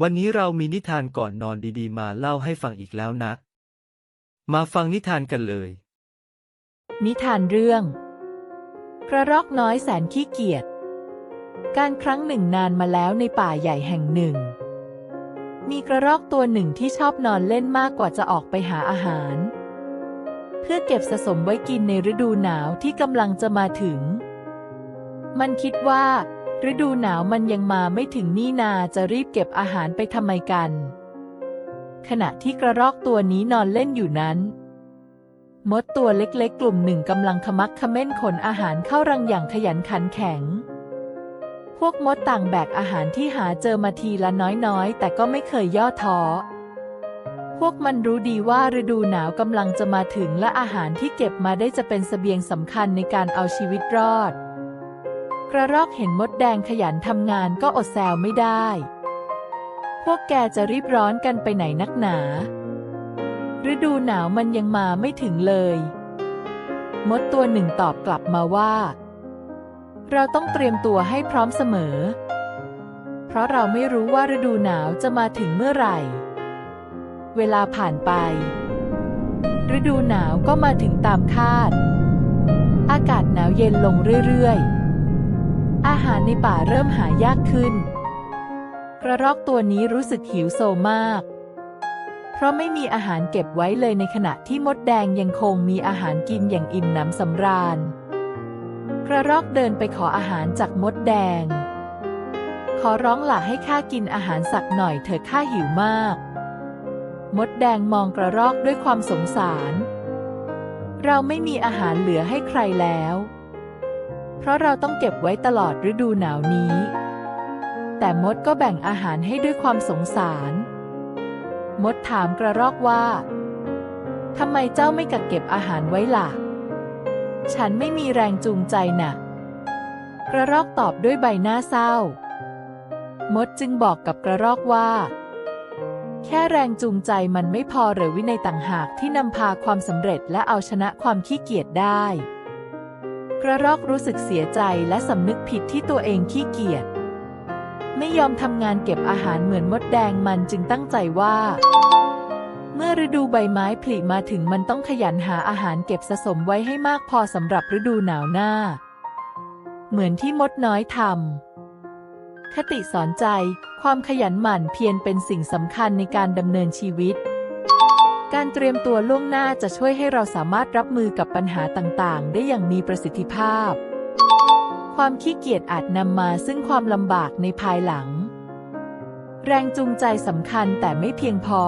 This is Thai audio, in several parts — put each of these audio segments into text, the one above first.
วันนี้เรามีนิทานก่อนนอนดีๆ มาเล่าให้ฟังอีกแล้วนะ มาฟังนิทานกันเลย นิทานเรื่อง กระรอกน้อยแสนขี้เกียจ การครั้งหนึ่งนานมาแล้วในป่าใหญ่แห่งหนึ่ง มีกระรอกตัวหนึ่งที่ชอบนอนเล่นมากกว่าจะออกไปหาอาหาร เพื่อเก็บสะสมไว้กินในฤดูหนาวที่กำลังจะมาถึง มันคิดว่า ฤดูหนาวมันยังมาไม่ถึงนี่นาจะรีบเก็บอาหารไปทำไมกัน ขณะที่กระรอกตัวนี้นอนเล่นอยู่นั้น มดตัวเล็กๆ กลุ่มหนึ่งกำลังขมักเขม้นขนอาหารเข้ารังอย่างขยันขันแข็ง พวกมดต่างแบกอาหารที่หาเจอมาทีละน้อยๆ แต่ก็ไม่เคยย่อท้อพวกมันรู้ดีว่าฤดูหนาวกำลังจะมาถึงและอาหารที่เก็บมาได้จะเป็นเสบียงสำคัญในการเอาชีวิตรอด กระรอกเห็นมดแดงขยันทำงานก็อดแซวไม่ได้ พวกแกจะรีบร้อนกันไปไหนนักหนา ฤดูหนาวมันยังมาไม่ถึงเลย มดตัวหนึ่งตอบกลับมาว่า เราต้องเตรียมตัวให้พร้อมเสมอ เพราะเราไม่รู้ว่าฤดูหนาวจะมาถึงเมื่อไหร่ เวลาผ่านไป ฤดูหนาวก็มาถึงตามคาด อากาศหนาวเย็นลงเรื่อยๆ อาหารในป่าเริ่มหายากขึ้น กระรอกตัวนี้รู้สึกหิวโซมาก เพราะไม่มีอาหารเก็บไว้เลยในขณะที่มดแดงยังคงมีอาหารกินอย่างอิ่มหนำสำราญ กระรอกเดินไปขออาหารจากมดแดง ขอร้องหล่ะให้ข้ากินอาหารสักหน่อยเถิดข้าหิวมาก มดแดงมองกระรอกด้วยความสงสาร เราไม่มีอาหารเหลือให้ใครแล้ว เพราะเราต้องเก็บไว้ตลอดฤดูหนาวนี้ แต่มดก็แบ่งอาหารให้ด้วยความสงสาร มดถามกระรอกว่าทำไมเจ้าไม่กักเก็บอาหารไว้ล่ะ ฉันไม่มีแรงจูงใจน่ะ กระรอกตอบด้วยใบหน้าเศร้า มดจึงบอกกับกระรอกว่า แค่แรงจูงใจมันไม่พอหรือวินัยต่างหากที่นำพาความสำเร็จและเอาชนะความขี้เกียจได้ กระรอกรู้สึกเสียใจและสำนึกผิดที่ตัวเองขี้เกียจไม่ยอมทำงานเก็บอาหารเหมือนมดแดงมันจึงตั้งใจว่า เมื่อฤดูใบไม้ผลิมาถึงมันต้องขยันหาอาหารเก็บสะสมไว้ให้มากพอสำหรับฤดูหนาวหน้า เหมือนที่มดน้อยทำคติสอนใจ ความขยันหมั่นเพียรเป็นสิ่งสำคัญในการดำเนินชีวิต การเตรียมตัวล่วงหน้าจะช่วยให้เราสามารถรับมือกับปัญหาต่างๆ ได้อย่างมีประสิทธิภาพ ความขี้เกียจอาจนำมาซึ่งความลำบากในภายหลัง แรงจูงใจสำคัญแต่ไม่เพียงพอ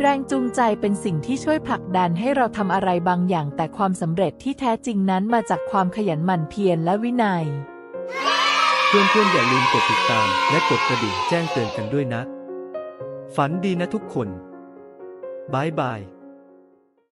แรงจูงใจเป็นสิ่งที่ช่วยผลักดันให้เราทำอะไรบางอย่าง แต่ความสำเร็จที่แท้จริงนั้นมาจากความขยันหมั่นเพียรและวินัย เพื่อนๆอย่าลืมกดติดตาม และกดกระดิ่งแจ้งเตือนกันด้วยนะ ฝันดีนะทุกคน บายบาย